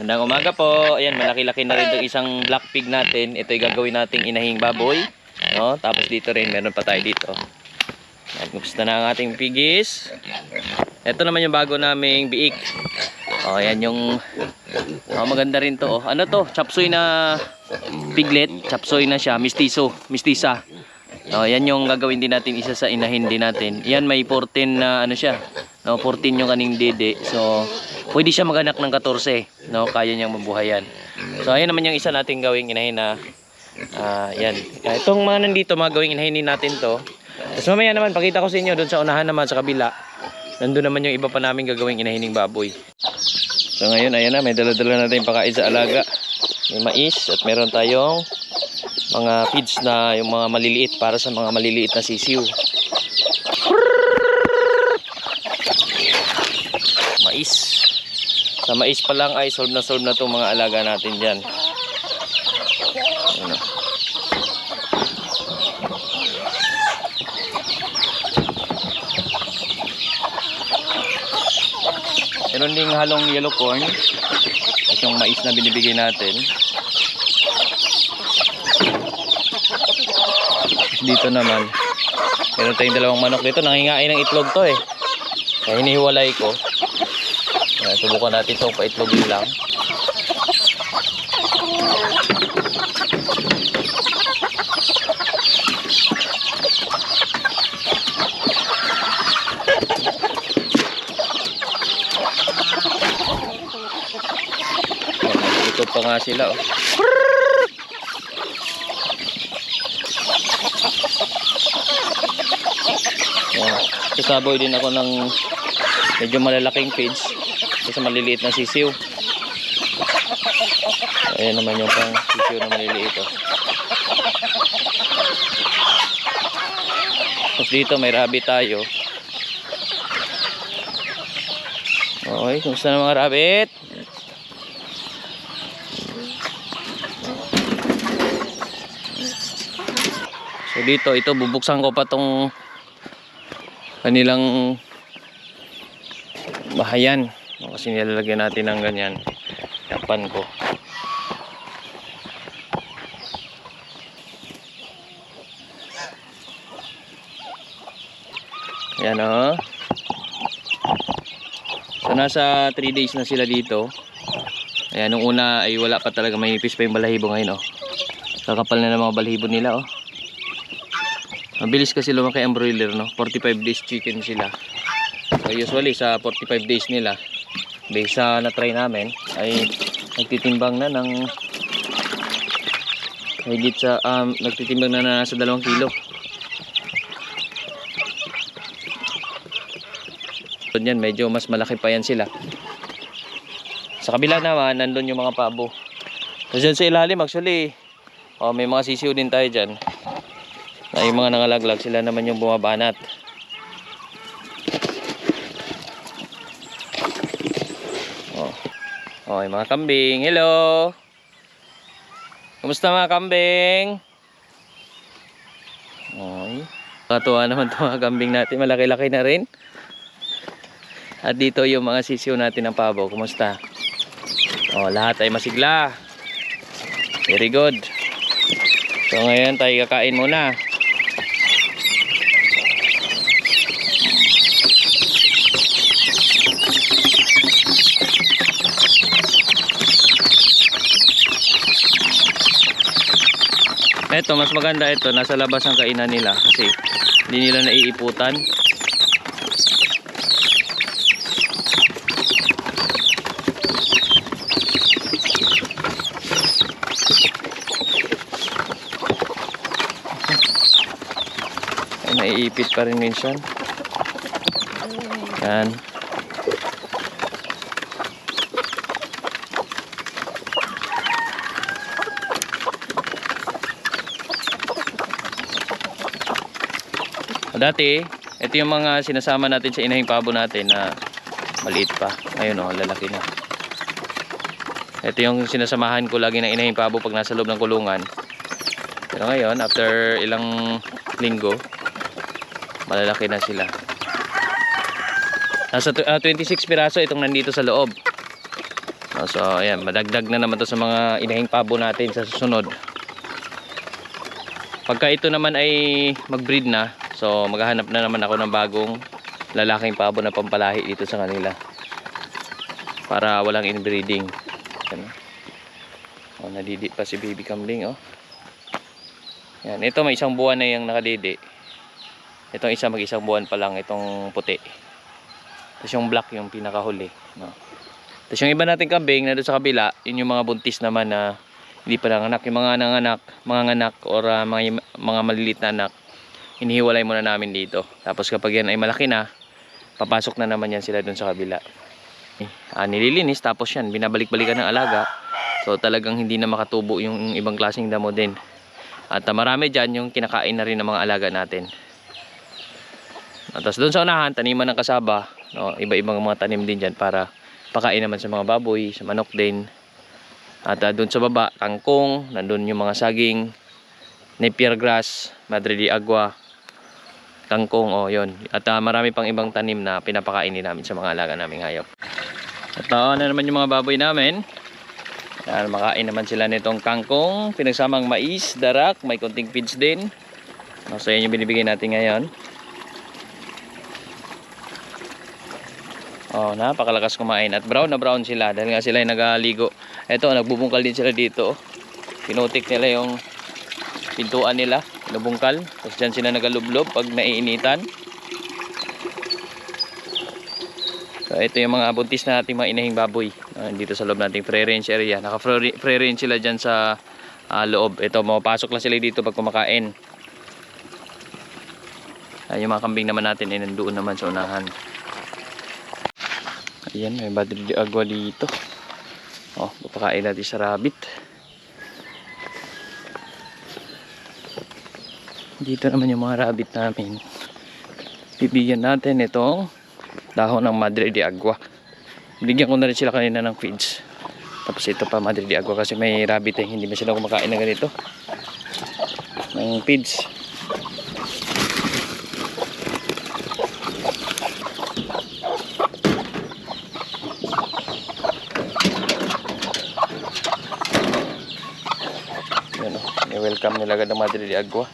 Magandang umaga po. Ayan, malaki-laki na rin itong isang black pig natin. Ito yung gagawin nating inahing baboy. No? Tapos dito rin, meron pa tayo dito. Ayan, gusto na ang ating pigis. Ito naman yung bago naming biik. Oh, ayan yung oh, maganda rin to. Oh. Ano to? Chapsoy na piglet. Chapsoy na siya. Mistiso. Mistisa. Oh, yan yung gagawin din natin isa sa inahin din natin. Yan may 14 na ano siya. No, 14 yung kaning dede. So, pwede siya maganak ng 14. No, kaya niyang mabuhayan. So, ayan naman yung isa nating gawing inahin na ah, yan. Ah, Itong mga nandito, mga gawing inahin natin to. Tapos mamaya naman, pakita ko sa inyo doon sa unahan naman sa kabila. Nandun naman yung iba pa namin gagawing inahining baboy. So ngayon, ayan na, may dala-dala natin pakain sa alaga. May mais at meron tayong mga feeds na yung mga maliliit para sa mga maliliit na sisiw. Mais. Sa mais pa lang ay solve na solve na itong mga alaga natin dyan. Ano. Meron ding halong yellow corn. At yung mais na binibigay natin. Dito naman. Meron tayong dalawang manok dito. Nangingain ng itlog to eh. Kaya hinihiwalay ko. Ayan, subukan natin itong paitlogin lang. Ito pa nga sila oh. Ayan. Sasaboy din ako ng medyo malalaking feeds kasi maliliit na sisiw. Ayan naman yung pang sisiw na maliliit oh. Tapos dito may rabbit tayo. Okay, kumusta na mga rabbit? So dito, ito bubuksan ko pa tong kanilang bahayan. Kasi nilalagyan natin ng ganyan. Yapan ko. Yan o. So nasa 3 days na sila dito. Ayan, nung una ay wala pa talaga manipis pa yung balahibo ngayon oh. Kakapal na ng mga balahibo nila oh. Mabilis kasi lumaki ang broiler no. 45 days chicken sila. So usually sa 45 days nila, based sa na-try namin, ay nagtitimbang na ng higit sa um, nagtitimbang na na nasa 2 kilo. So yan, medyo mas malaki pa yan sila. Sa kabila naman, nandun yung mga pabo. Dyan sa ilalim, actually, oh, may mga sisiw din tayo dyan na yung mga nangalaglag sila naman yung bumabanat oh mga kambing. Hello. Kumusta mga kambing? Oy. Katuwa naman itong mga kambing natin. Malaki-laki na rin. At dito yung mga sisiw natin ng pabo. Kumusta? Oh, lahat ay masigla. Very good. So ngayon tayo kakain muna Ito, mas maganda ito. Nasa labas ang kainan nila kasi hindi nila naiiputan. Naiipit pa rin minsan. Yan. Dati, ito yung mga sinasama natin sa inahing pabo natin na maliit pa. Ayun o, lalaki na. Ito yung sinasamahan ko lagi ng inahing pabo pag nasa loob ng kulungan. Pero ngayon, after ilang linggo, malalaki na sila. Nasa tw- ah, 26 piraso itong nandito sa loob. Oh, so, ayan, madagdag na naman to sa mga inahing pabo natin sa susunod. Pagka ito naman ay mag-breed na, so maghahanap na naman ako ng bagong lalaking pabo na pampalahi dito sa kanila. Para walang inbreeding. Yan. Oh, nadidi pa si baby kambing, oh. Yan, ito may isang buwan na yung nakadidi. Itong isa mag isang buwan pa lang itong puti. Tapos yung black yung pinakahuli, no. Tapos yung iba nating kambing na doon sa kabila, yun yung mga buntis naman na hindi pa nanganak. Yung mga nanganak, mga nganak or ah, mga, mga maliliit na anak, hinihiwalay muna namin dito. Tapos kapag yan ay malaki na, papasok na naman yan sila doon sa kabila. Ah, nililinis tapos yan, binabalik-balikan ng alaga. So talagang hindi na makatubo yung ibang klaseng damo din. At ah, marami dyan yung kinakain na rin ng mga alaga natin. At tapos doon sa unahan, taniman ng kasaba. No, iba-ibang mga tanim din dyan para pakain naman sa mga baboy, sa manok din. At ah, doon sa baba, kangkong, nandun yung mga saging, napier grass, madre de agua, kangkong, oh yon. At ah, marami pang ibang tanim na pinapakain din namin sa mga alaga naming hayop. At ah, na naman yung mga baboy namin. Yan, makain naman sila nitong kangkong, pinagsamang mais, darak, may konting feeds din. No, so yan yung binibigay natin ngayon. Oh, napakalakas kumain at brown na brown sila dahil nga sila ay nagaligo. Ito, nagbubungkal din sila dito. Pinutik nila yung pintuan nila, nabungkal. Tapos dyan sila nagalublob pag naiinitan. So, ito yung mga buntis na ating mga inahing baboy ah, dito sa loob nating free range area. Naka free range sila dyan sa ah, loob. Ito, mapapasok lang sila dito pag kumakain. Ah, yung mga kambing naman natin ay nandoon naman sa unahan. Ayan, may battery di agwa dito. Oh, papakain natin sa rabbit. Dito naman yung mga rabbit namin. Bibigyan natin itong dahon ng Madre de Agua. Bigyan ko na rin sila kanina ng feeds. Tapos ito pa Madre de Agua kasi may rabbit eh. Hindi ba sila kumakain ng ganito? Ng feeds. Yan o. I-welcome nila agad ang Madre de Agua.